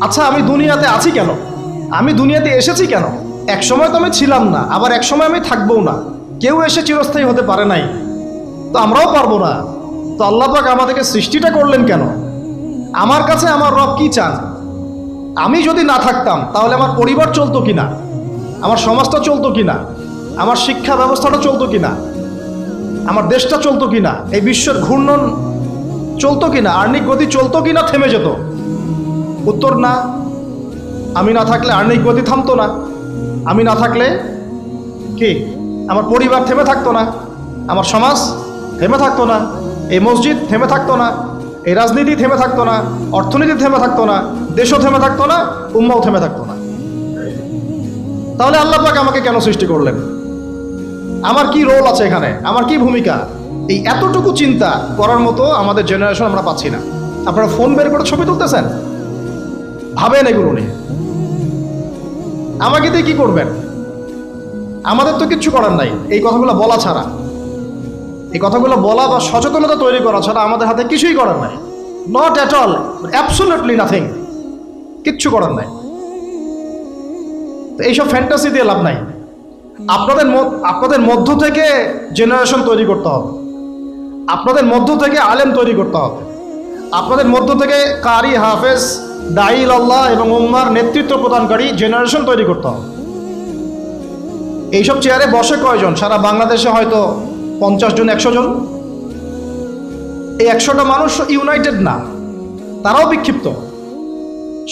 আচ্ছা আমি দুনিয়াতে আছি কেন? আমি দুনিয়াতে এসেছি কেন? এক সময় তো আমি ছিলাম না, আবার এক সময় আমি থাকবও না। কেউ এসে চিরস্থায়ী হতে পারে নাই। তো আমরাও পারব না। তো আল্লাহ পাক আমাদেরকে সৃষ্টিটা করলেন কেন? আমার কাছে আমার রব কি চান? আমি যদি না থাকতাম, তাহলে আমার পরিবার চলতো কিনা? আমার সমাজটা চলতো কিনা? আমার শিক্ষা ব্যবস্থাটা চলতো কিনা? আমার দেশটা চলতো কিনা? এই বিশ্বের ঘূর্ণন চলতো কিনা? আর্নিক গতি চলতো কিনা? থেমে যেত। উত্তর না। আমি না থাকলে আর্নিক গতি থামতো না। আমি না থাকলে কি? আমার পরিবার থেমে থাকতো না। আমার সমাজ থেমে থাকতো না। এই মসজিদ থেমে থাকতো না। এই রাজনীতি থেমে থাকতো না। অর্থনীতি থেমে থাকতো না। দেশও থেমে থাকতো না। উম্মাও থেমে থাকতো না। তাহলে আল্লাহ পাক আমাকে কেন সৃষ্টি করলেন? আমার কি রোল আছে এখানে? আমার কি ভূমিকা? এই এতটুকু চিন্তা করার মতো আমাদের জেনারেশন আমরা পাচ্ছি না। আপনারা ফোন বের করে ছবি তুলতেছেন? ভাবেন এগুলো নিয়ে আমাকে দিয়ে কি করবেন? আমাদের তো কিচ্ছু করার নাই। এই কথাগুলো বলা ছাড়া। এই কথাগুলো বলা বা সচেতনতা তৈরি করা ছাড়া আমাদের হাতে কিছুই করার নাই। Not at all absolutely nothing কিচ্ছু করার নাই। তো এইসব ফ্যান্টাসি দিয়ে লাভ নাই। আপনাদের আপনাদের মধ্য থেকে জেনারেশন তৈরি করতে হবে। আপনাদের মধ্য থেকে আলেম তৈরি করতে হবে। আপনাদের মধ্য থেকে কারি হাফেজ দাইল আল্লাহ এবং উম্মার নেতৃত্ব প্রদানকারী জেনারেশন তৈরি করতে হবে। এইসব চেয়ারে বসে কয়জন? সারা বাংলাদেশে হয়তো পঞ্চাশ জন, একশো জন। এই একশোটা মানুষ ইউনাইটেড না, তারাও বিক্ষিপ্ত।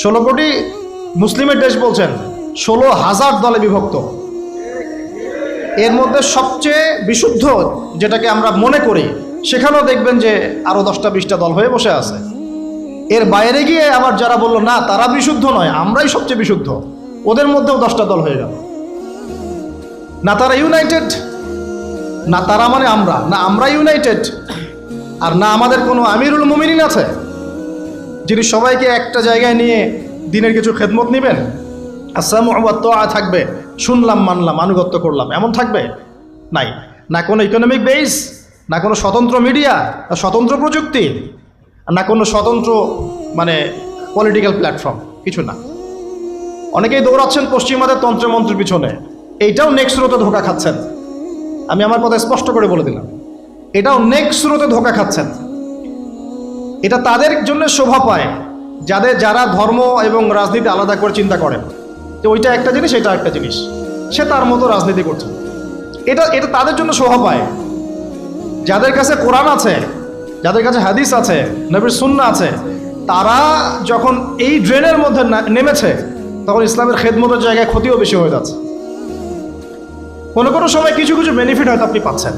ষোলো কোটি মুসলিমের দেশ বলছেন, ষোলো হাজার দলে বিভক্ত। এর মধ্যে সবচেয়ে বিশুদ্ধ যেটাকে আমরা মনে করি সেখানেও দেখবেন যে আরও দশটা, বিশটা দল হয়ে বসে আছে। এর বাইরে গিয়ে আবার যারা বলল, না, তারা বিশুদ্ধ নয়, আমরাই সবচেয়ে বিশুদ্ধ। ওদের মধ্যেও দশটা দল হয়ে গেল। না তারা ইউনাইটেড, না তারা মানে আমরা, না আমরা ইউনাইটেড, আর না আমাদের কোনো আমিরুল মুমিনিন আছে, যিনি সবাইকে একটা জায়গায় নিয়ে দিনের কিছু খেদমত নেবেন। আসাম থাকবে, শুনলাম, মানলাম, আনুগত্য করলাম, এমন থাকবে? নাই। না কোনো ইকোনমিক বেস না কোনো স্বতন্ত্র মিডিয়া, না স্বতন্ত্র প্রযুক্তি, না কোনো স্বতন্ত্র মানে পলিটিক্যাল প্ল্যাটফর্ম কিছু না। অনেকেই দৌড়াচ্ছেন পশ্চিমাদের তন্ত্রমন্ত্রের পিছনে। এইটাও নেক্সট স্রোতে ধোকা খাচ্ছেন। আমি আমার কথা স্পষ্ট করে বলে দিলাম। এটাও নেক্সট স্রোতে ধোকা খাচ্ছেন। এটা তাদের জন্য শোভা পায়, যাদের, যারা ধর্ম এবং রাজনীতি আলাদা করে চিন্তা করেন। তো ওইটা একটা জিনিস, এটা একটা জিনিস। সে তার মতো রাজনীতি করছে। এটা এটা তাদের জন্য শোভা পায়। যাদের কাছে কোরআন আছে, যাদের কাছে হাদিস আছে, নবীর সুন্না আছে, তারা যখন এই ড্রেনের মধ্যে নেমেছে, তখন ইসলামের খেদমতের জায়গায় ক্ষতিও বেশি হয়ে যাচ্ছে। কোনো কোনো সময় কিছু কিছু বেনিফিট হয়তো আপনি পাচ্ছেন।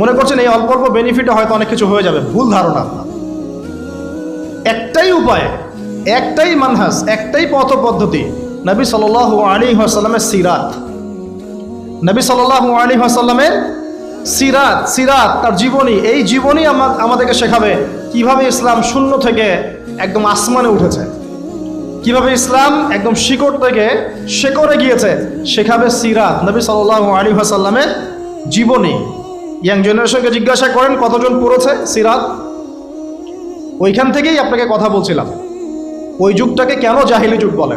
মনে করছেন এই অল্প অল্প বেনিফিটে হয়তো অনেক কিছু হয়ে যাবে, ভুল ধারণা আপনার। একটাই উপায়, একটাই মানহাস, একটাই পথ পদ্ধতি নবী সাল আলী আসাল্লামের সিরাত। নবী সাল আলী আসাল্লামের সিরাত সিরাত, তার জীবনী, এই জীবনী আমা- আমাদেরকে শেখাবে কীভাবে ইসলাম শূন্য থেকে একদম আসমানে উঠেছে। কীভাবে ইসলাম একদম শিকড় থেকে শেকড়ে গিয়েছে, শেখাবে সিরাত, নবী সাল আলী আসাল্লামের জীবনী। ইয়াং জেনারেশনকে জিজ্ঞাসা করেন, কতজন পড়েছে সিরাত? ওইখান থেকেই আপনাকে কথা বলছিলাম। ওই যুগটাকে কেন জাহিলি যুগ বলে?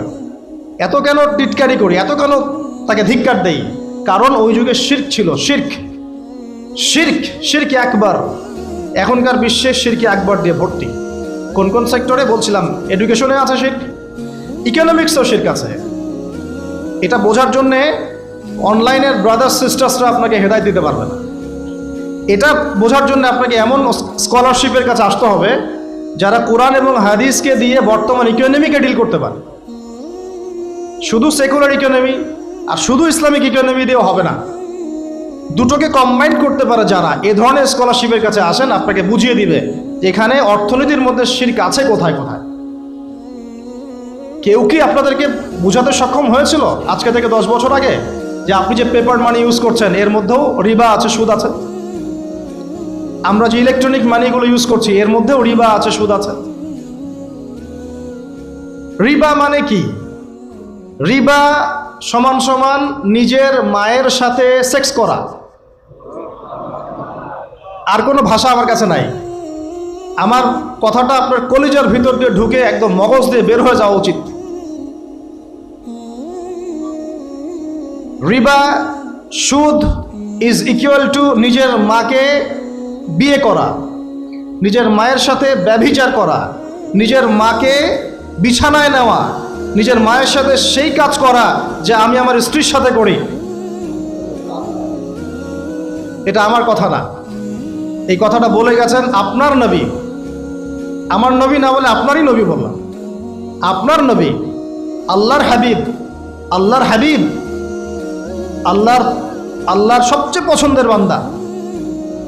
এত কেন টিটকারি করি? এত কেন তাকে ধিক্কার দেই? কারণ ওই যুগে শির্ক ছিল, শির্ক। শির্ক শির্ক একবার। এখনকার বিশ্বে শিরকে একবার দিয়ে ভর্তি। কোন কোন সেক্টরে বলছিলাম এডুকেশনে আছে শির্ক। ইকোনমিক্সও শির্ক আছে। এটা বোঝার জন্যে অনলাইনের ব্রাদার সিস্টার্সরা আপনাকে হেদায় দিতে পারবে না। এটা বোঝার জন্য আপনাকে এমন স্কলারশিপের কাছে আসতে হবে, যারা কোরআন এবং হাদিসকে দিয়ে বর্তমান ইকোনমিকে ডিল করতে পারে। শুধু সেকুলার ইকোনমি আর শুধু ইসলামিক ইকোনমি দিয়েও হবে না। দুটোকে কম্বাইন করতে পারে যারা। এ ধরনের স্কলারশিপের কাছে আসেন, আপনাকে বুঝিয়ে দিবে, এখানে অর্থনীতির মধ্যে শির্ক আছে কোথায় কোথায়। কেউ কি আপনাদেরকে বোঝাতে সক্ষম হয়েছিল আজকে থেকে দশ বছর আগে? যে আপনি যে পেপার মানি ইউজ করছেন, এর মধ্যেও রিবা আছে, সুদ আছে? আমরা যে ইলেকট্রনিক মানিগুলো ইউজ করছি, এর মধ্যেও রিবা আছে, সুদ আছে? রিবা মানে কি? রিবা সমান সমান নিজের মায়ের সাথে সেক্স করা। আর কোনো ভাষা আমার কাছে নাই। আমার কথাটা আপনার কলিজার ভিতর দিয়ে ঢুকে একদম মগজ দিয়ে বের হয়ে যাওয়া উচিত। রিবা সুদ ইজ ইকুয়াল টু নিজের মাকে বিয়ে করা, নিজের মায়ের সাথে ব্যভিচার করা, নিজের মাকে বিছানায় নেওয়া নিজের মায়ের সাথে সেই কাজ করা যে আমি আমার স্ত্রীর সাথে করি। এটা আমার কথা না। এই কথাটা বলে গেছেন আপনার নবী। আমার নবী না বলে আপনারই নবী বললাম। আপনার নবী, আল্লাহর হাবিব আল্লাহর হাবিব, আল্লাহর আল্লাহর সবচেয়ে পছন্দের বান্দা।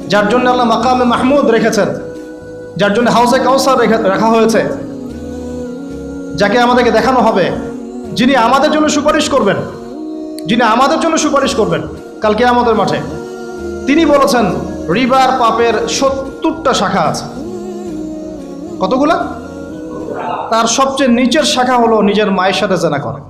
যার জন্য আল্লাহ মাকামে মাহমুদ রেখেছেন। যার জন্য হাউসে কাউসার রেখে রাখা হয়েছে। যাকে আমাদেরকে দেখানো হবে, যিনি আমাদের জন্য সুপারিশ করবেন, যিনি আমাদের জন্য সুপারিশ করবেন কালকে আমাদের মাঠে। তিনি বলেছেন রিবার পাপের সত্তরটা শাখা আছে। কতগুলা? তার সবচেয়ে নিচের শাখা হলো নিজের মায়ের সাথে জেনা করা।